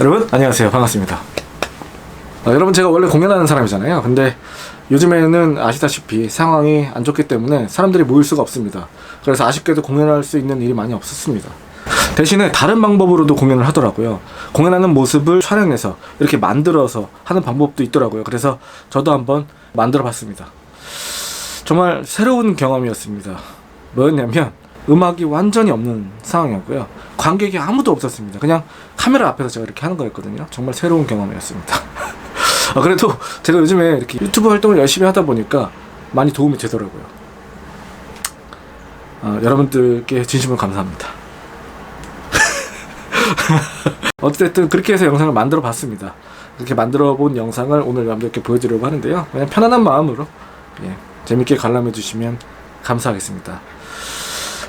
여러분 안녕하세요. 반갑습니다. 어, 여러분 제가 원래 공연하는 사람이잖아요. 근데 요즘에는 아시다시피 상황이 안 좋기 때문에 사람들이 모일 수가 없습니다. 그래서 아쉽게도 공연할 수 있는 일이 많이 없었습니다. 대신에 다른 방법으로도 공연을 하더라고요. 공연하는 모습을 촬영해서 이렇게 만들어서 하는 방법도 있더라고요. 그래서 저도 한번 만들어 봤습니다. 정말 새로운 경험이었습니다. 뭐였냐면 음악이 완전히 없는 상황이었고요. 관객이 아무도 없었습니다. 그냥 카메라 앞에서 제가 이렇게 하는 거였거든요. 정말 새로운 경험이었습니다. 아, 그래도 제가 요즘에 이렇게 유튜브 활동을 열심히 하다 보니까 많이 도움이 되더라고요. 아, 여러분들께 진심으로 감사합니다. 어쨌든 그렇게 해서 영상을 만들어 봤습니다. 이렇게 만들어 본 영상을 오늘 여러분들께 보여드리려고 하는데요. 그냥 편안한 마음으로 예, 재밌게 관람해 주시면 감사하겠습니다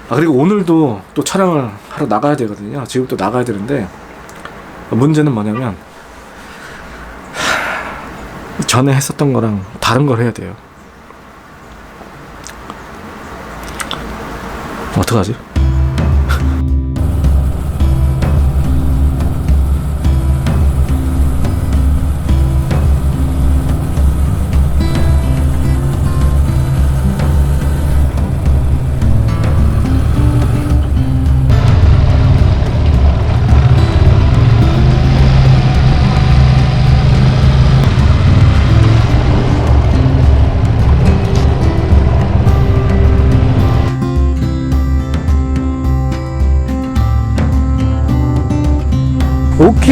아 그리고 오늘도 또 촬영을 하러 나가야 되거든요. 지금 또 나가야 되는데 문제는 뭐냐면 하, 전에 했었던 거랑 다른 걸 해야 돼요. 어떡하지?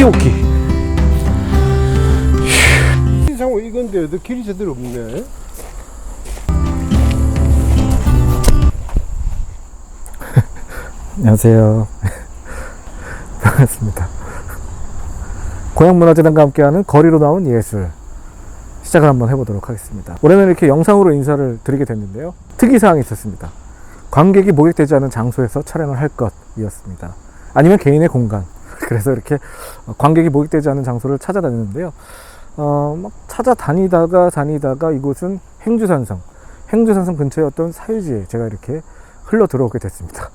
오키. 이상 이건데 너 길이 제대로 없네. 안녕하세요. 반갑습니다. 고향문화재단과 함께하는 거리로 나온 예술 시작을 한번 해보도록 하겠습니다. 올해는 이렇게 영상으로 인사를 드리게 됐는데요. 특이사항이 있었습니다. 관객이 목격되지 않은 장소에서 촬영을 할 것이었습니다. 아니면 개인의 공간. 그래서 이렇게 관객이 목격되지 않은 장소를 찾아다녔는데요. 어, 막 찾아다니다가 다니다가 이곳은 행주산성. 행주산성 근처의 어떤 사유지에 제가 이렇게 흘러 들어오게 됐습니다.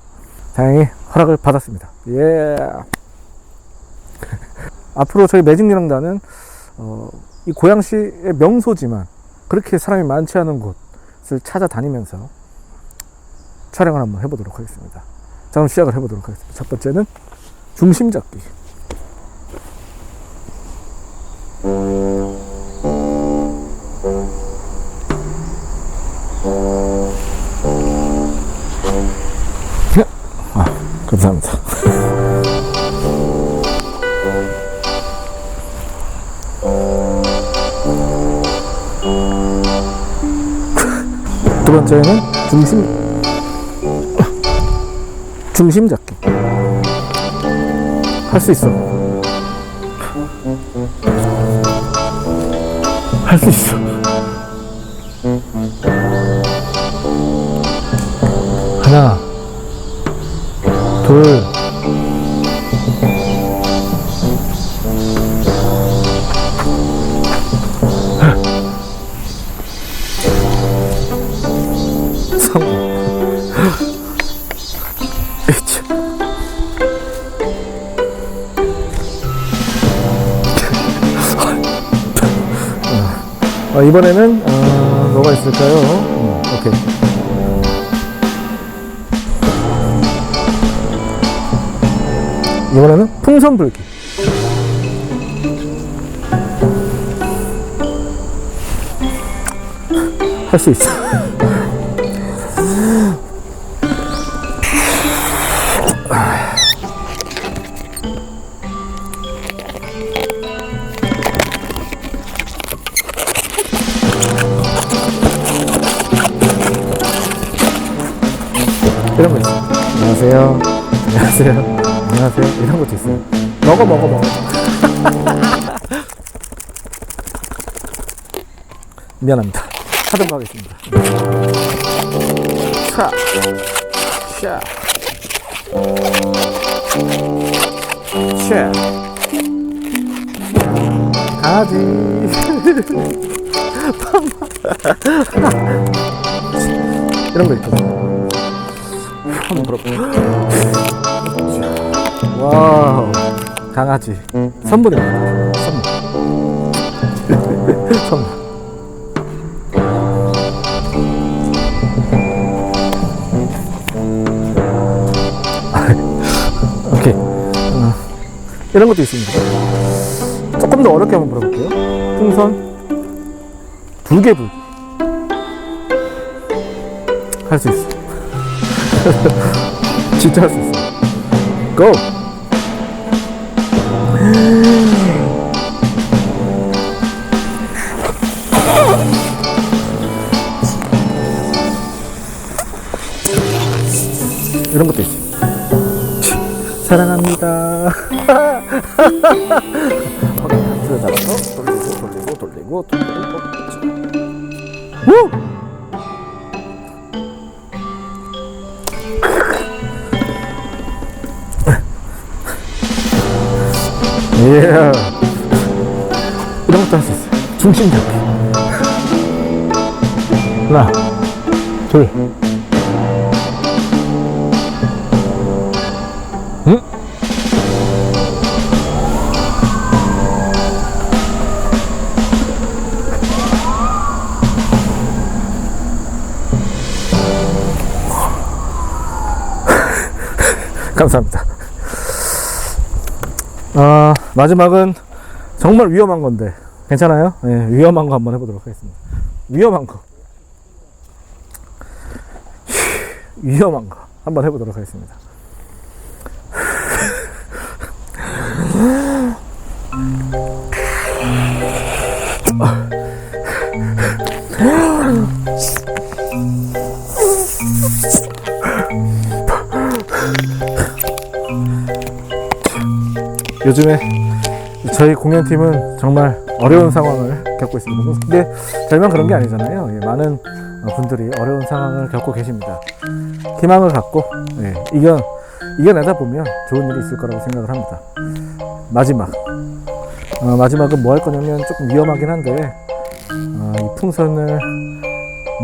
다행히 허락을 받았습니다. 예. 앞으로 저희 매직리랑단은 어, 이 고양시의 명소지만 그렇게 사람이 많지 않은 곳을 찾아다니면서 촬영을 한번 해보도록 하겠습니다. 자, 그럼 시작을 해보도록 하겠습니다. 첫 번째는 중심 잡기. 아, 감사합니다. 두 번째는 중심 중심 잡기 할 수 있어. 할 수 있어. 하나 둘 어, 이번에는 어, 뭐가 있을까요? 음, 오케이. 이번에는 풍선 불기. 할 수 있어. 안녕하세요. 안녕하세요. 안녕하세요. 이런 것도 있어요. 먹어, 먹어, 먹어. 미안합니다. 하도록 하겠습니다. 차, 샤, 샤. 강아지. 이런 거 있거 한번 걸어볼게요. 와우. 강아지 선물입니다. 선물. 선물. 오케이. 어, 이런 것도 있습니다. 조금 더 어렵게 한번 물어볼게요. 풍선 불개불 할 수 있어. 진짜 할 수 있어. 고! 이런 것도 있어요. 사랑합니다. 박스를 잡아서 돌리고 돌리고 돌리고 돌리고. 우! 예. 이런 것도 할 수 있어요. 중심 잡기. 하나, 둘. 응? 감사합니다. 아, 마지막은 정말 위험한 건데 괜찮아요? 예, 위험한 거 한번 해보도록 하겠습니다. 위험한 거. 위험한 거 한번 해보도록 하겠습니다. 요즘에 저희 공연팀은 정말 어려운 상황을 겪고 있습니다. 근데 저희만 그런 게 아니잖아요. 예, 많은 분들이 어려운 상황을 겪고 계십니다. 희망을 갖고 예, 이겨 이겨내다 보면 좋은 일이 있을 거라고 생각을 합니다. 마지막 어, 마지막은 뭐 할 거냐면 조금 위험하긴 한데 어, 이 풍선을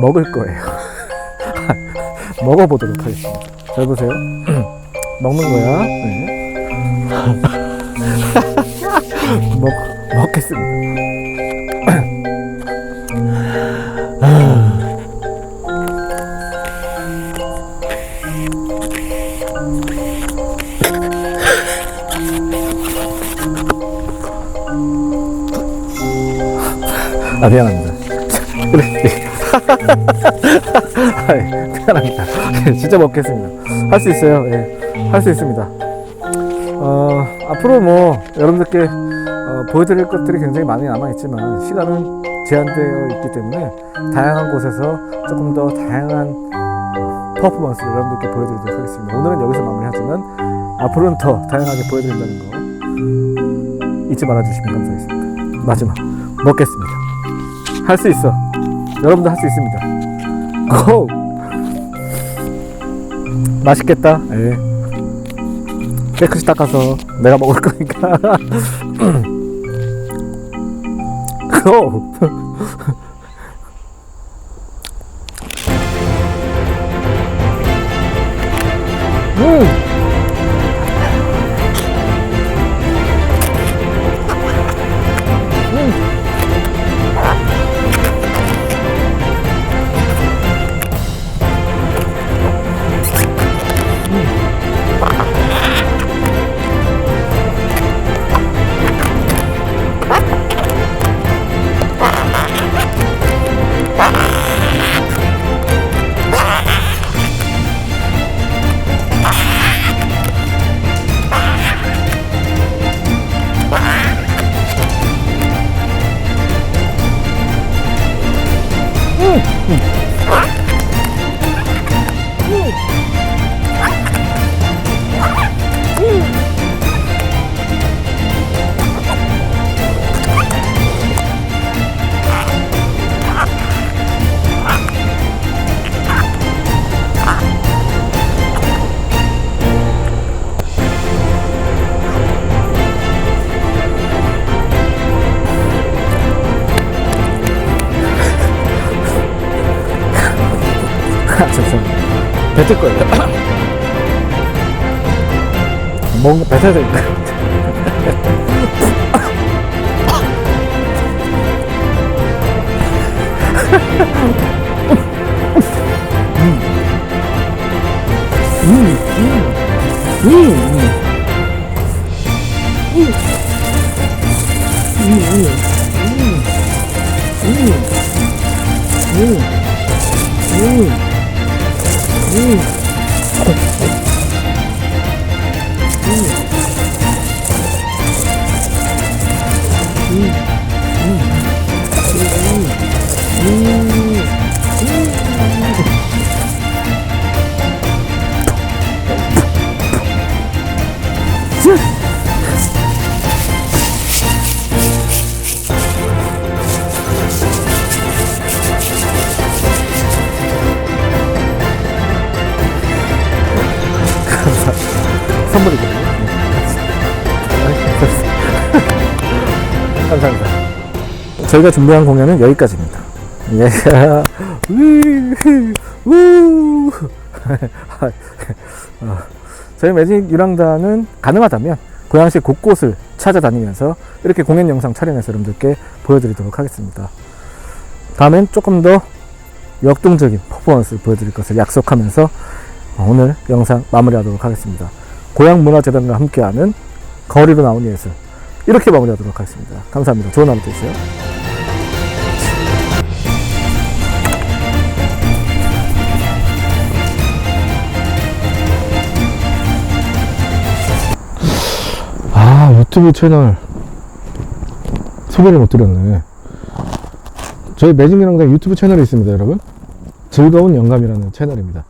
먹을 거예요. 먹어보도록 하겠습니다. 잘 보세요. 먹는 거야. 네. 먹, 먹겠습니다. 아, 미안합니다. 미안합니다. 진짜 먹겠습니다. 할 수 있어요. 예. 할 수 있습니다. 어, 앞으로 뭐, 여러분들께 어, 보여드릴 것들이 굉장히 많이 남아있지만, 시간은 제한되어 있기 때문에, 다양한 곳에서 조금 더 다양한 퍼포먼스를 여러분들께 보여드리도록 하겠습니다. 오늘은 여기서 마무리하지만, 앞으로는 더 다양하게 보여드린다는 거, 잊지 말아주시면 감사하겠습니다. 마지막, 먹겠습니다. 할 수 있어. 여러분도 할 수 있습니다. 고! 맛있겠다. 예. 깨끗이 닦아서 내가 먹을 거니까. 고! 뱉을 거예요. 뭔가 될것 감사합니다. 저희가 준비한 공연은 여기까지입니다. 예. 우, 우. 어, 저희 매직 유랑단은 가능하다면 고양시 곳곳을 찾아다니면서 이렇게 공연 영상 촬영해서 여러분들께 보여드리도록 하겠습니다. 다음엔 조금 더 역동적인 퍼포먼스를 보여드릴 것을 약속하면서 오늘 영상 마무리하도록 하겠습니다. 고향문화재단과 함께하는 거리로 나온 예술 이렇게 마무리하도록 하겠습니다. 감사합니다. 좋은 하루 되세요. 아 유튜브 채널 소개를 못 드렸네. 저희 매직이랑당 유튜브 채널이 있습니다, 여러분. 즐거운 영감이라는 채널입니다.